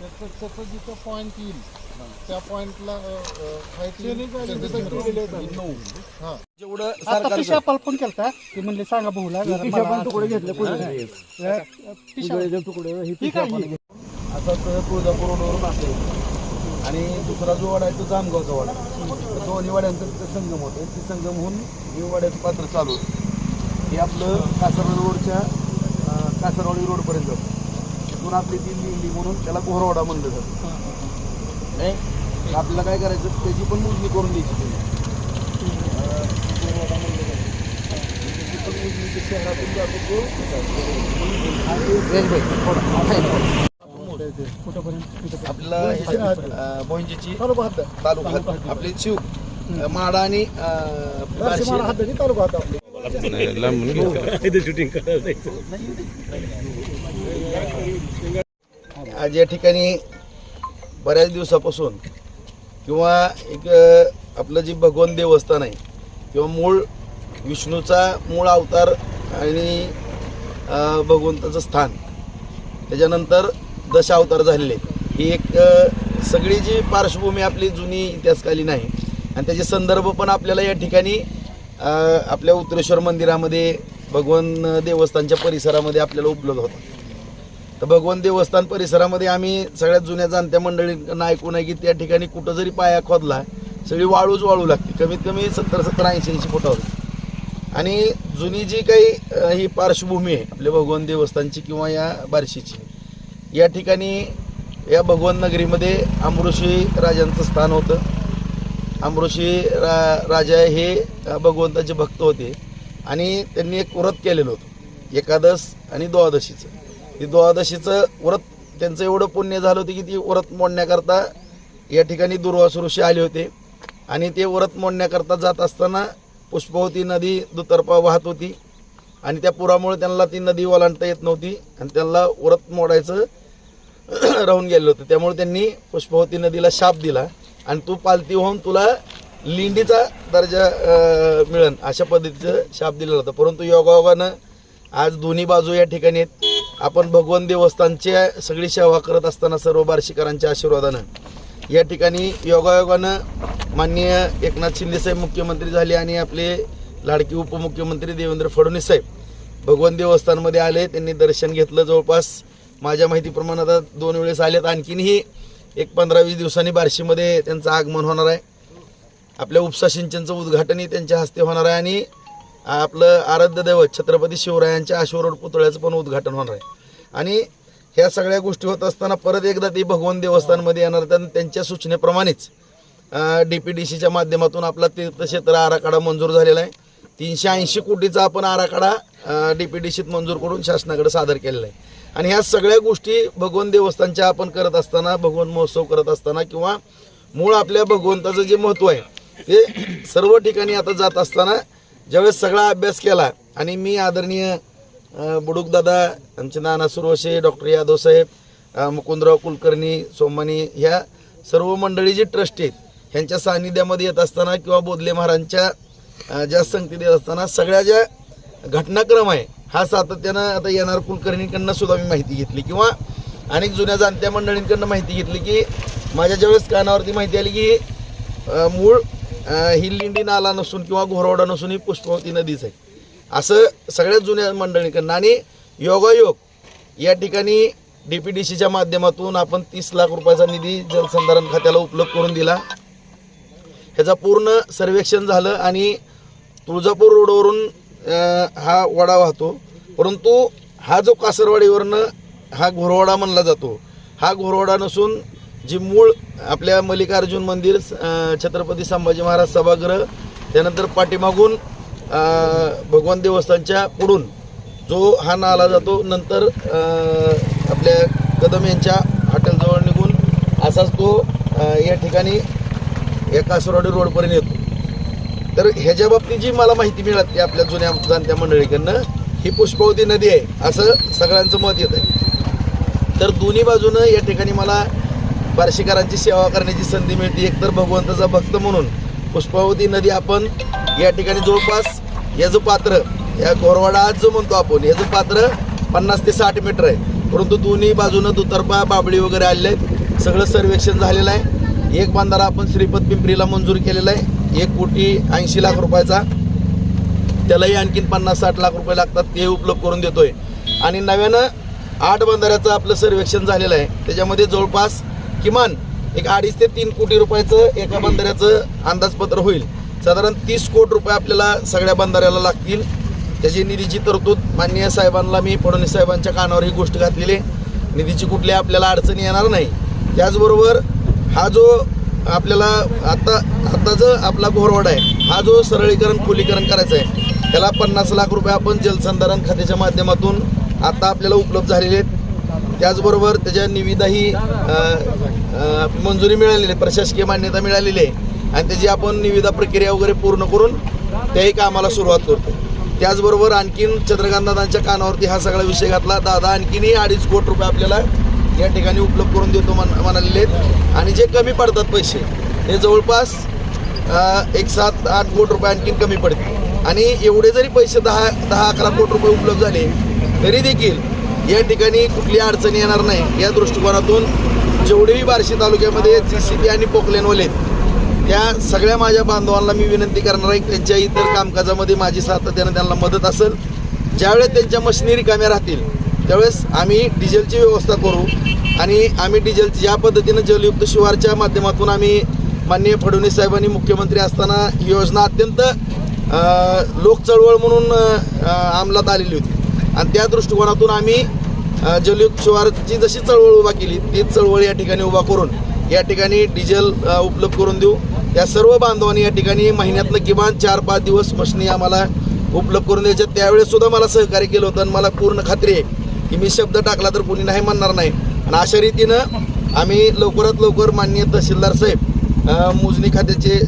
त्याचं जिथं पॉईंट येईल. त्या पॉईंटला नऊ हा. जेवढं आता सरकार पिशा फोन केलता? ते म्हणले सांगा भाऊला मला तुकडे घेतले पिशा- तुकडे ही ही. असाच तुळजापूर रोडवरून असेल. आणि दुसरा जो वाडा आहे तो जामगावचा वाडा. तर दोन्ही वाड्यांचा तिथे संगम होतो. ती संगम होऊन ही वाड्याचं पात्र चालू होतं. हे आपलं कासरवाडी रोडच्या कासरवाडी रोडपर्यंत जातं तिथून आपली ती लिहिली म्हणून त्याला गोहरवाडा म्हणलं जातं नाही आपल्याला काय करायचं त्याची पण मोजणी करून द्यायची तुम्ही अं, गोहरवाडा म्हणलं जातं. त्याची पण मोजणी ते शहरातून जातो तो आणि कुठंपर्यंत तिथं आपल्याला भोंजीची तालुका आपली शिव माडा आणि. आज या ठिकाणी बऱ्याच दिवसापासून किंवा एक आपलं जे भगवान देवस्थान आहे किंवा मूळ विष्णूचा मूळ अवतार आणि भगवंताचं स्थान त्याच्यानंतर दशावतार झालेले आहेत. ही एक सगळी जी पार्श्वभूमी आपली जुनी इतिहासकालीन आहे आणि त्याचे संदर्भ पण आपल्याला या ठिकाणी आपल्या उत्तरेश्वर मंदिरामध्ये भगवान देवस्थानच्या परिसरामध्ये आपल्याला उपलब्ध होतात तर भगवान देवस्थान परिसरामध्ये आम्ही सगळ्यात जुन्या जाणत्या मंडळींना ऐकून आहे की त्या ठिकाणी कुठं जरी पाया खोदला सगळी वाळूच वाळू लागते. कमीत कमी सत्तर सत्तर ऐंशी ऐंशी फुटावर. आणि जुनी जी काही ही पार्श्वभूमी आहे आपल्या भगवान देवस्थानची किंवा या बारशीची या ठिकाणी या भगवान नगरीमध्ये अमृषी राजांचं स्थान होतं. अमृषी रा राजा हे भगवंताचे भक्त होते. आणि त्यांनी एक व्रत केलेलं होतं. एकादश आणि द्वादशीचं. ती द्वादशीचं व्रत त्यांचं एवढं पुण्य झालं होतं की ती व्रत मोडण्याकरता या ठिकाणी दुर्वास ऋषी आले होते. आणि ते व्रत मोडण्याकरता जात असताना पुष्पवती नदी दुतर्फा वाहत होती. आणि त्या पुरामुळे त्यांना ती नदी ओलांडता येत नव्हती. आणि त्यांना व्रत मोडायचं राहून गेलं होतं. त्यामुळे त्यांनी पुष्पवती नदीला शाप दिला. आणि तू पालती होऊन तुला लिंडीचा दर्जा मिळन अशा पद्धतीचं शाप दिलेला होता. परंतु योगायोगानं आज दोन्ही बाजू या ठिकाणी आहेत. आपण भगवान देवस्थानची सगळी सेवा करत असताना सर्व बार्शीकरांच्या आशीर्वादानं या ठिकाणी योगायोगानं माननीय एकनाथ शिंदेसाहेब मुख्यमंत्री झाले आणि आपले लाडकी उपमुख्यमंत्री देवेंद्र फडणवीस साहेब भगवान देवस्थानमध्ये आले त्यांनी दर्शन घेतलं. जवळपास माझ्या माहितीप्रमाणे आता दोन वेळेस आलेत. आणखीनही एक पंधरा वीस दिवसांनी बार्शीमध्ये त्यांचं आगमन होणार आहे. आपल्या उपसा सिंचनचं उद्घाटनही त्यांच्या हस्ते होणार आहे आणि आपलं आराध्य दैवत छत्रपती शिवरायांच्या अश्वरोड पुतळ्याचं पण उद्घाटन होणार आहे. आणि ह्या सगळ्या गोष्टी होत असताना परत एकदा ते भगवान देवस्थानमध्ये येणार तर त्यांच्या सूचनेप्रमाणेच डी पी डी सीच्या माध्यमातून आपला तीर्थक्षेत्र आराखडा मंजूर झालेला आहे. तीनशे ऐंशी कोटीचा आपण आराखडा डी पी डी सीत मंजूर करून शासनाकडे सादर केलेला आहे. आणि ह्या सगळ्या गोष्टी भगवान देवस्थानच्या आपण करत असताना भगवान महोत्सव करत असताना किंवा मूळ आपल्या भगवंताचं जे महत्त्व आहे ते सर्व ठिकाणी आता जात असताना ज्यावेळेस सगळा अभ्यास केला आणि मी आदरणीय बुडुकदादा आमचे नाना सुरवशे डॉक्टर यादव साहेब मुकुंदराव कुलकर्णी सोमानी ह्या सर्व मंडळी जी ट्रस्ट आहेत ह्यांच्या सान्निध्यामध्ये येत असताना किंवा बोधले महाराजांच्या ज्या संगतीत येत असताना सगळ्या ज्या घटनाक्रम आहे हा सातत्यानं आता येणार कुलकर्णींकडनं सुद्धा मी माहिती घेतली. किंवा अनेक जुन्या जाणत्या मंडळींकडनं माहिती घेतली की माझ्या ज्यावेळेस कानावरती माहिती आली की मूळ ही लिंडी नाला नसून किंवा घोरवडा नसून ही पुष्पवती नदीच आहे. असं सगळ्यात जुन्या मंडळीकडनं आणि योगायोग या ठिकाणी डी पी डी सीच्या माध्यमातून आपण तीस लाख रुपयाचा निधी जलसंधारण खात्याला उपलब्ध करून दिला. ह्याचा पूर्ण सर्वेक्षण झालं आणि तुळजापूर रोडवरून हा वडा वाहतो. परंतु हा जो कासरवाडीवरनं हा घोरवाडा म्हणला जातो हा घोरवाडा नसून जी मूळ आपल्या मल्लिकार्जुन मंदिर छत्रपती संभाजी महाराज सभागृह त्यानंतर पाठीमागून भगवान देवस्थानच्या पुढून जो हा नाला जातो नंतर आपल्या कदम यांच्या हॉटेलजवळ निघून असाच तो या ठिकाणी या कासरवाडी रोडपर्यंत येतो. तर ह्याच्या बाबतीत जी मला माहिती मिळाली आपल्या जुन्या जाणत्या मंडळीकडनं ही पुष्पवती नदी आहे असं सगळ्यांचं मत येत आहे तर दोन्ही बाजूनं या ठिकाणी मला बार्शीकरांची सेवा करण्याची संधी मिळते. एकतर भगवंताचा भक्त म्हणून पुष्पावती नदी आपण या ठिकाणी जवळपास याचं पात्र या घोरवाडा आज जो म्हणतो आपण याचं पात्र पन्नास ते साठ मीटर आहे. परंतु दोन्ही बाजूनं दुतर्फा बाबळी वगैरे आलेले आहेत. सगळं सर्वेक्षण झालेलं आहे. एक बांधारा आपण श्रीपद पिंपरीला मंजूर केलेला आहे. एक कोटी ऐंशी लाख रुपयाचा. त्यालाही आणखीन पन्नास साठ लाख रुपये लागतात ते उपलब्ध करून देतोय. आणि नव्यानं आठ बंधाऱ्याचं आपलं सर्वेक्षण झालेलं आहे. त्याच्यामध्ये जवळपास किमान एक अडीच ते तीन कोटी रुपयाचं एका बंधाऱ्याचं अंदाजपत्र होईल. साधारण तीस कोटी रुपये आपल्याला सगळ्या बंधाऱ्याला लागतील. त्याची निधीची तरतूद माननीय साहेबांना मी फडणवीस साहेबांच्या कानावर ही गोष्ट घातलेली आहे. निधीची कुठली आपल्याला अडचणी येणार नाही. त्याचबरोबर हा जो आपल्याला आता आता जो आपला घोरवाडा आहे हा जो सरळीकरण खोलीकरण करायचं आहे त्याला पन्नास लाख रुपये आपण जलसंधारण खात्याच्या माध्यमातून आता आपल्याला उपलब्ध झालेले आहेत. त्याचबरोबर त्याच्या निविदाही मंजुरी मिळालेली आहे प्रशासकीय मान्यता मिळालेली आहे. आणि त्याची आपण निविदा प्रक्रिया वगैरे पूर्ण करून त्याही कामाला सुरुवात करतो त्याचबरोबर आणखीन चंद्रकांतदादांच्या कानावरती हा सगळा विषय घातला. दादा आणखीनही अडीच कोटी रुपये आपल्याला या ठिकाणी उपलब्ध करून देतो म्हण म्हणालेले आहेत. आणि जे कमी पडतात पैसे ते जवळपास एक सात आठ कोटी रुपये आणखीन कमी पडतील. आणि एवढे जरी पैसे दहा दहा अकरा कोटी रुपये उपलब्ध झाले तरी देखील या ठिकाणी कुठली अडचणी येणार नाही. या दृष्टिकोनातून जेवढेही बार्शी तालुक्यामध्ये जी सी बी आणि पोकलेनवाले त्या सगळ्या माझ्या बांधवांना मी विनंती करणार आहे त्यांच्या इतर कामकाजामध्ये माझी सातत्यानं त्यांना मदत असेल. ज्यावेळेस त्यांच्या मशिनरी रिकाम्या राहतील त्यावेळेस आम्ही डिझेलची व्यवस्था करू आणि आम्ही डिझेल ज्या पद्धतीनं जलयुक्त शिवारच्या माध्यमातून आम्ही माननीय फडणवीस साहेबांनी मुख्यमंत्री असताना ही योजना अत्यंत लोकचळवळ म्हणून अंमलात आलेली होती. आणि त्या दृष्टिकोनातून आम्ही जलयुक्त शिवारची जशी चळवळ उभा केली तीच चळवळ या ठिकाणी उभा करून या ठिकाणी डिझेल उपलब्ध करून देऊ. त्या सर्व बांधवांनी या ठिकाणी महिन्यातनं किमान चार पाच दिवस मशनी आम्हाला उपलब्ध करून द्यायच्या. त्यावेळेस सुद्धा मला सहकार्य केलं होतं आणि मला पूर्ण खात्री आहे की मी शब्द टाकला तर कोणी नाही म्हणणार नाही. आणि अशा रीतीनं आम्ही लवकरात लवकर माननीय तहसीलदार साहेब मोजणी खात्याचे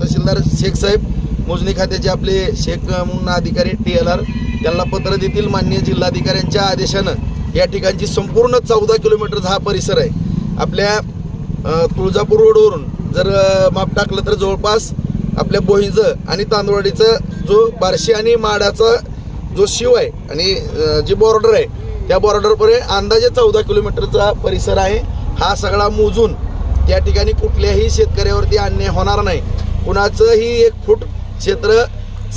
तहसीलदार शेख साहेब मोजणी खात्याचे आपले शेख म्हणून अधिकारी टी एल आर त्यांना पत्र देतील मान्य जिल्हाधिकाऱ्यांच्या आदेशानं. या ठिकाणची संपूर्ण चौदा किलोमीटरचा हा परिसर आहे. आपल्या तुळजापूर रोडवरून जर माप टाकलं तर जवळपास आपल्या बोहीचं आणि तांदवाडीचं जो बार्शी आणि माडाचा जो शिव आहे आणि जी बॉर्डर आहे त्या बॉर्डरपर्यंत अंदाजे चौदा किलोमीटरचा परिसर आहे. हा सगळा मोजून त्या ठिकाणी कुठल्याही शेतकऱ्यावरती अन्याय होणार नाही. कुणाचंही एक फूट क्षेत्र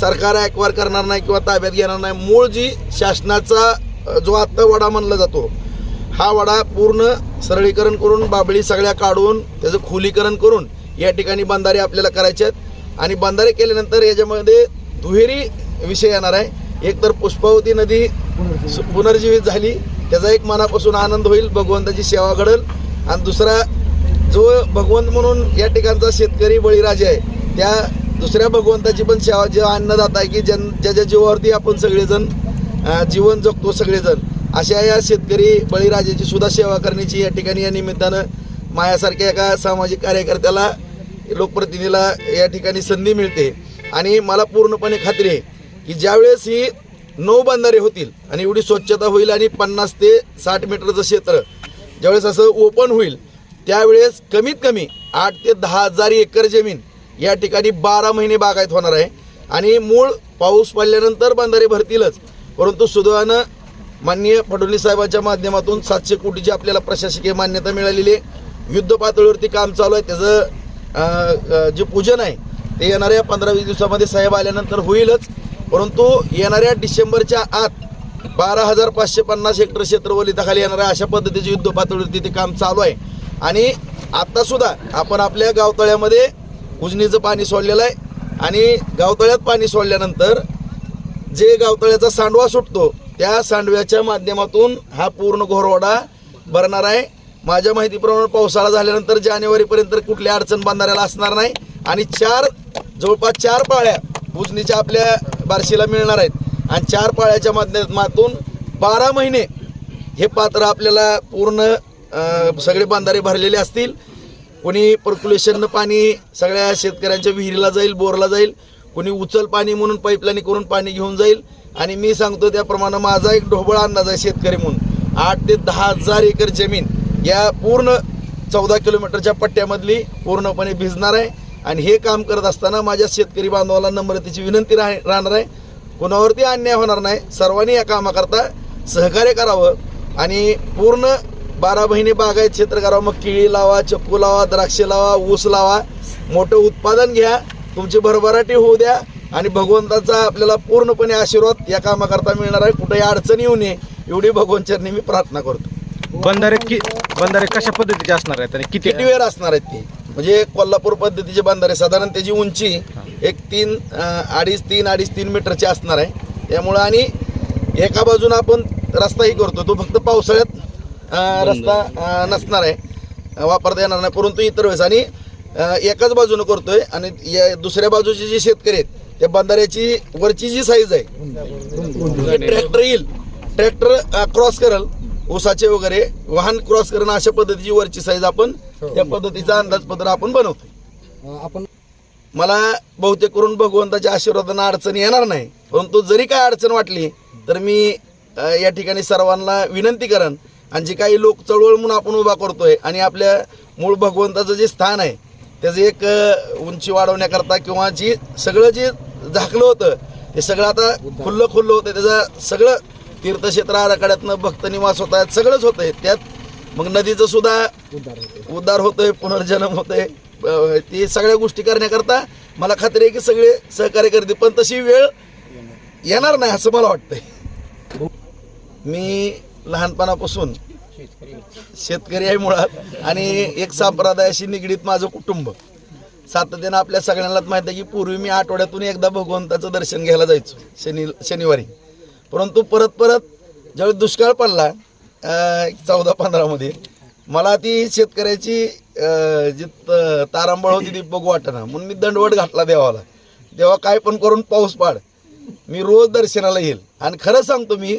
सरकार ॲक्वायर करणार नाही किंवा ताब्यात घेणार नाही. मूळ जी शासनाचा जो आत्ता वडा म्हणला जातो हा वडा पूर्ण सरळीकरण करून बाबळी सगळ्या काढून त्याचं खोलीकरण करून या ठिकाणी बंधारे आपल्याला करायचे आहेत. आणि बंधारे केल्यानंतर याच्यामध्ये दुहेरी विषय येणार आहे. एक तर पुष्पावती नदी पुनर्जीवित झाली त्याचा एक मनापासून आनंद होईल भगवंताची सेवा घडल. आणि दुसरा जो भगवंत म्हणून या ठिकाणचा शेतकरी बळीराजा आहे त्या दुसऱ्या भगवंताची पण सेवा जेव्हा अन्नदाता आहे की जन ज्याच्या जीवावरती आपण सगळेजण जीवन जगतो सगळेजण अशा या शेतकरी बळीराजाची सुद्धा सेवा करण्याची या ठिकाणी या निमित्तानं माझ्यासारख्या एका सामाजिक कार्यकर्त्याला लोकप्रतिनिधीला या ठिकाणी संधी मिळते. आणि मला पूर्णपणे खात्री आहे की ज्यावेळेस ही नऊ बंधारे होतील आणि एवढी स्वच्छता होईल आणि पन्नास ते साठ मीटरचं क्षेत्र ज्यावेळेस असं ओपन होईल त्यावेळेस कमीत कमी आठ ते दहा हजार एकर जमीन या ठिकाणी बारा महिने बागायत होणार आहे. आणि मूळ पाऊस पडल्यानंतर बंधारे भरतीलच. परंतु सुदैवानं माननीय फडणवीस साहेबांच्या माध्यमातून सातशे कोटीची आपल्याला प्रशासकीय मान्यता मिळालेली आहे. युद्ध पातळीवरती काम चालू आहे. त्याचं जे पूजन आहे ते येणाऱ्या पंधरा वीस दिवसामध्ये साहेब आल्यानंतर होईलच. परंतु येणाऱ्या डिसेंबरच्या आत बारा हजार पाचशे पन्नास हेक्टर क्षेत्र वलिताखाली अशा पद्धतीचे युद्ध पातळीवरती ते काम चालू आहे. आणि आत्तासुद्धा आपण आपल्या गावतळ्यामध्ये उजनीचं पाणी सोडलेलं आहे आणि गावतळ्यात पाणी सोडल्यानंतर जे गावतळ्याचा सांडवा सुटतो त्या सांडव्याच्या माध्यमातून हा पूर्ण घोरवाडा भरणार आहे. माझ्या माहितीप्रमाणे पावसाळा झाल्यानंतर जानेवारीपर्यंत कुठल्या अडचण बांधणाऱ्याला असणार नाही आणि चार जवळपास चार पाळ्या उजनीच्या आपल्या बार्शीला मिळणार आहेत. आणि चार पाळ्याच्या माध्यमातून बारा महिने हे पात्र आपल्याला पूर्ण सगळे बांधारे भरलेले असतील. कोणी पर्क्युलेशननं पाणी सगळ्या शेतकऱ्यांच्या विहिरीला जाईल बोरला जाईल कोणी उचल पाणी म्हणून पाईपलाईन करून पाणी घेऊन जाईल. आणि मी सांगतो त्याप्रमाणे माझा एक ढोबळ अंदाज आहे शेतकरी म्हणून. आठ ते दहा हजार एकर जमीन या पूर्ण चौदा किलोमीटरच्या पट्ट्यामधली पूर्णपणे भिजणार आहे. आणि हे काम करत असताना माझ्या शेतकरी बांधवाला नम्रतेची विनंती राह राहणार आहे. कोणावरती अन्याय होणार नाही. सर्वांनी या कामाकरता सहकार्य करावं. आणि पूर्ण बारा महिने बागायत क्षेत्र करावं मग केळी लावा चक्कू लावा द्राक्षे लावा ऊस लावा. मोठं उत्पादन घ्या तुमची भरभराटी होऊ द्या आणि भगवंताचा आपल्याला पूर्णपणे आशीर्वाद या कामाकरता मिळणार आहे. कुठेही अडचण येऊ नये एवढी भगवंतचरणी मी प्रार्थना करतो. बंधारे कि बंधारे कशा पद्धतीचे असणार आहेत आणि किती किती वेळ असणार आहेत ते? म्हणजे कोल्हापूर पद्धतीचे बांधारे साधारण त्याची उंची एक तीन अडीच तीन अडीच तीन मीटरची असणार आहे. त्यामुळं आणि एका बाजूनं आपण रस्ताही करतो तो फक्त पावसाळ्यात रस्ता नसणार आहे. वापरता येणार नाही. परंतु इतर वेळेस. आणि एकाच बाजूनं करतोय आणि या दुसऱ्या बाजूचे जे शेतकरी आहेत त्या बंधाऱ्याची वरची जी साईज आहे ट्रॅक्टर येईल. ट्रॅक्टर क्रॉस करल. ऊसाचे वगैरे वाहन क्रॉस करणं अशा पद्धतीची वरची साईज आपण त्या पद्धतीचा अंदाजपत्र आपण बनवतो आपण मला बहुतेक करून भगवंताच्या आशीर्वादानं अडचण येणार नाही. परंतु जरी काय अडचण वाटली तर मी या ठिकाणी सर्वांना विनंती करेन आणि जी काही लोक चळवळ म्हणून आपण उभा करतोय आणि आपल्या मूळ भगवंताचं जे स्थान आहे त्याचं एक उंची वाढवण्याकरता किंवा जी सगळं जे झाकलं होतं ते सगळं आता खुल्लं खुल्लं होतं त्याचं सगळं तीर्थक्षेत्र आराखड्यातनं भक्त निवास होत आहेत सगळंच होत आहे त्यात मग नदीचं सुद्धा उद्धार होतोय पुनर्जन्म होतोय. अ, ते सगळ्या गोष्टी करण्याकरता मला खात्री आहे की सगळे सहकार्य करतील पण तशी वेळ येणार नाही असं मला वाटतंय. मी लहानपणापासून शेतकरी. आहे मुळात. आणि एक संप्रदायाशी निगडीत माझं कुटुंब. सातत्यानं आपल्या सगळ्यांनाच माहिती आहे की पूर्वी मी आठवड्यातून एकदा भगवंताचं दर्शन घ्यायला जायचो शनि शनिवारी. परंतु परत परत ज्यावेळी दुष्काळ पडला चौदा पंधरामध्ये मला ती शेतकऱ्याची जी तारांबळ होती ती बघू वाटेना. म्हणून मी दंडवट घातला देवाला. देवा काय पण करून पाऊस पाड. मी रोज दर्शनाला येईल. आणि खरं सांगतो मी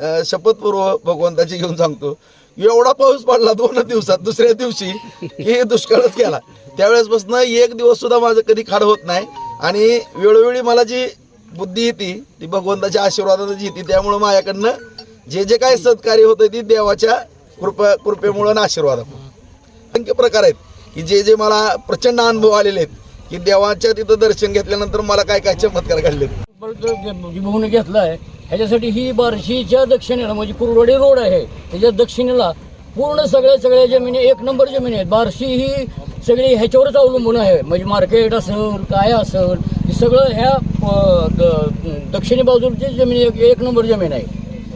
शपथपूर्व भगवंताची घेऊन सांगतो. एवढा पाऊस पडला दोन दिवसात दुसऱ्या दिवशी की दुष्काळच गेला. त्यावेळेसपासून एक दिवस सुद्धा माझं कधी खाड होत नाही. आणि वेळोवेळी मला जी बुद्धी येते ती भगवंताच्या आशीर्वादानं येते त्यामुळं माझ्याकडनं जे जे काही सत्कार्य होतं ती देवाच्या कृपा कृपेमुळं आणि आशीर्वादामुळं. असंख्य प्रकार आहेत की जे जे मला प्रचंड अनुभव आलेले आहेत की देवाच्या तिथं दर्शन घेतल्यानंतर मला काय काय चमत्कार घडले विभागून घेतलाय ह्याच्यासाठी ही बार्शीच्या दक्षिणेला म्हणजे कुरवडी रोड आहे त्याच्या दक्षिणेला पूर्ण सगळ्या सगळ्या जमिनी एक नंबर जमिनी आहेत. बार्शी ही सगळी ह्याच्यावरच अवलंबून आहे. म्हणजे मार्केट असेल काय असेल हे सगळं ह्या दक्षिणी बाजूची जमीन एक एक नंबर जमीन आहे.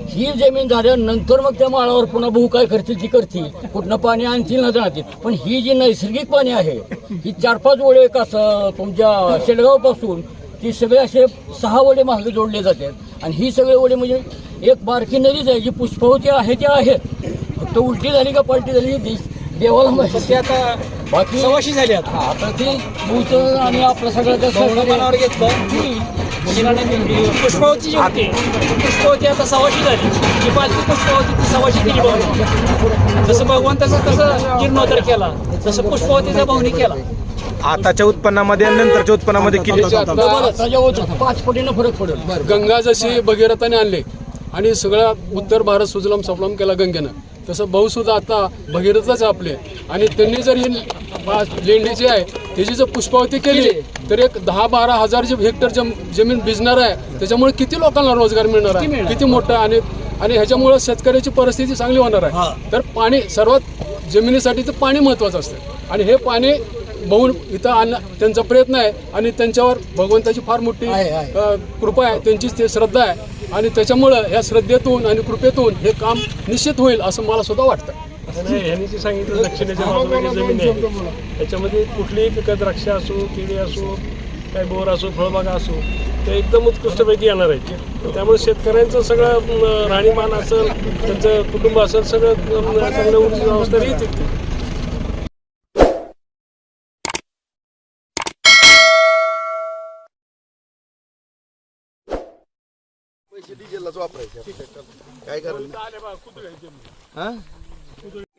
ही जमीन झाल्यानंतर मग त्या माळावर पुन्हा भाऊ काय करतील ती करतील. कुठनं पाणी आणतील ना जाणतील पण ही जी नैसर्गिक पाणी आहे ही चार पाच वडे कसं तुमच्या शेडगावपासून ती सगळे असे सहा वडे मागे जोडले जातात. आणि ही सगळे वडे म्हणजे एक बारकी नदीच आहे जी पुष्पवती आहे ते आहेत फक्त उलटी झाली का पलटी झाली देवाला माहिती आता बाकी सवाशी झाली आता. आता ते भूत आणि आपलं सगळं त्या सहकार्य- पुष्पावती जी होती पुष्पावती आता सव्वाशी झाली. जी पाचवी पुष्पावती ती सव्वाशी केली भावनी जसं भगवंताचा कसं जीर्णोद्धार केला. तसं पुष्पावतीचा भावनी केला. आताच्या उत्पन्नामध्ये आणि नंतरच्या उत्पन्नामध्ये किती? पाच पटीनं फरक पडेल. गंगा जशी भगीरथाने आणली आणि सगळा उत्तर भारत सुजलाम सफलाम केला गंगेनं तसं भाऊ सुद्धा आता भगीरथच आपले. आणि त्यांनी जर ही लेंडी जी आहे त्याची जर पुष्पावती केली तर एक दहा बारा हजार जे हेक्टर जम जमीन भिजणार आहे त्याच्यामुळे किती लोकांना रोजगार मिळणार आहे? किती मोठं आणि आणि ह्याच्यामुळे शेतकऱ्याची परिस्थिती चांगली होणार आहे. तर पाणी सर्वात जमिनीसाठी तर पाणी महत्वाचं असतं. आणि हे पाणी बहून इथं आणणं त्यांचा प्रयत्न आहे आणि त्यांच्यावर भगवंताची फार मोठी कृपा आहे. त्यांची ते श्रद्धा आहे. आणि त्याच्यामुळं ह्या श्रद्धेतून आणि कृपेतून हे काम निश्चित होईल असं मला सुद्धा वाटतं. जे सांगितलं दक्षिणेच्या बाजूला जमीन आहे त्याच्यामध्ये कुठलीही पिकं द्राक्ष असो केळी असो काय बोर असो फळबागा असो ते एकदम उत्कृष्टपैकी येणार आहेत. त्यामुळे शेतकऱ्यांचं सगळं राहणीमान असेल त्यांचं कुटुंब असेल सगळं अं, चांगलं उंच पैसे डिझेललाच वापरायचे काय करायचं? हा?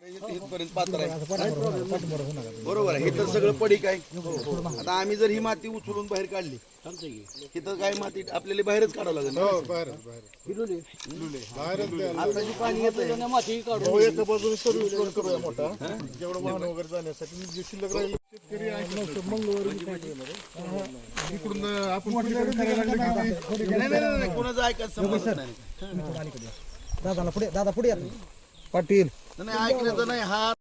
इथपर्यंत पात्र आहे. बरोबर आहे. हे तर सगळं पडीक आहे. आता आम्ही जर ही माती उचलून बाहेर काढली इथं काय माती आपल्याला बाहेरच काढावं लागेल ना? आता जी पाणी येत माती काढून हो, एका बाजूने सर्व्हिस रोड करूया मोठा. जेवढं वाहन वगैरे जाण्यासाठी शिल्लक राहील शेतकरी मंगळवारी इकडून आपण करायला लागलं की ते- नाही नाही, नाही, कोणाचं ऐकायचं संबंध नाही नाही ऐकण्याचं नाही. हा